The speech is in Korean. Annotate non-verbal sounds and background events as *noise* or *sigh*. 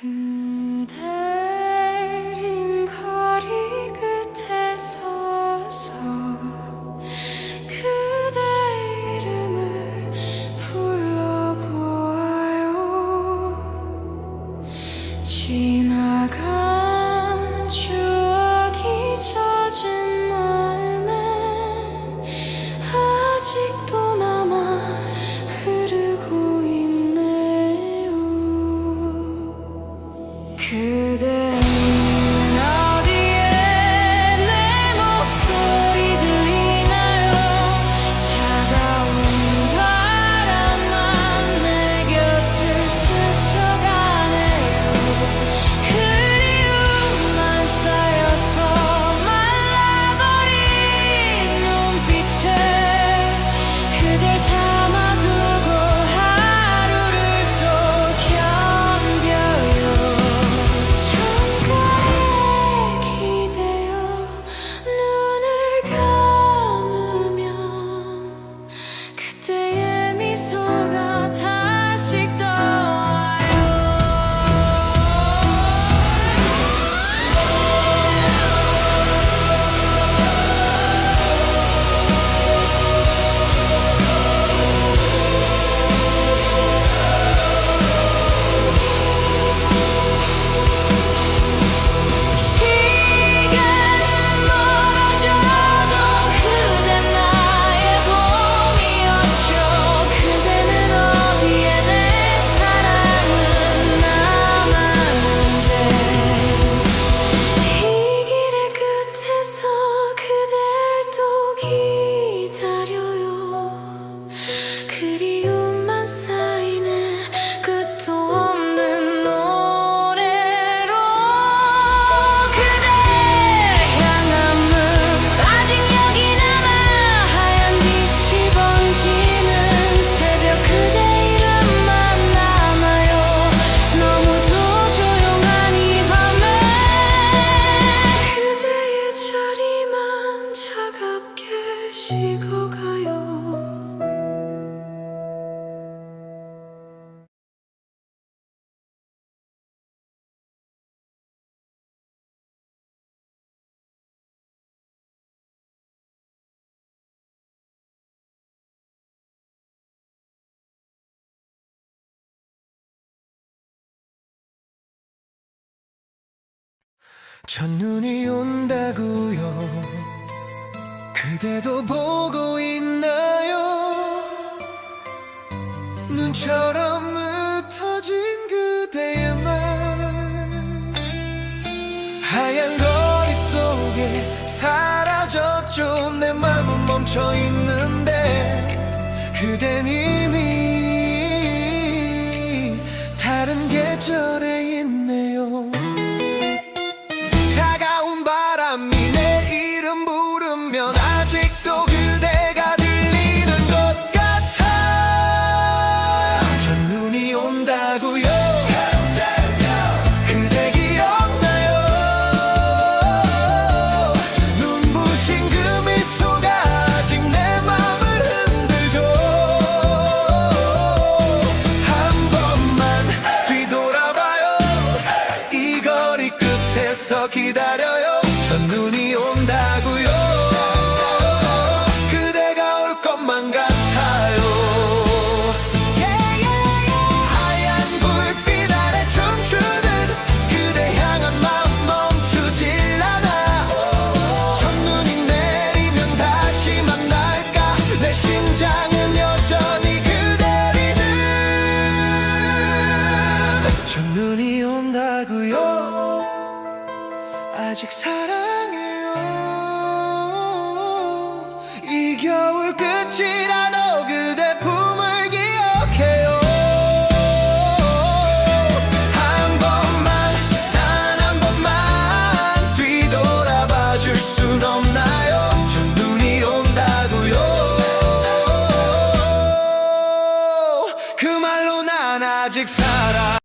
could. *laughs* today 미소가 다시 떠 그리움만 쌓이네. 끝도 없는 노래로 그대 향함은 아직 여기 남아. 하얀 빛이 번지는 새벽 그대 이름만 남아요. 너무도 조용한 밤에 그대의 자리만 차갑게 식어가요. 첫눈이 온다고요. 그대도 보고 있나요? 눈처럼 흩어진 그대의 말 하얀 거리 속에 사라졌죠. 내 맘은 멈춰 있는데 그댄 이미 다른 계절에 아직 사랑해요.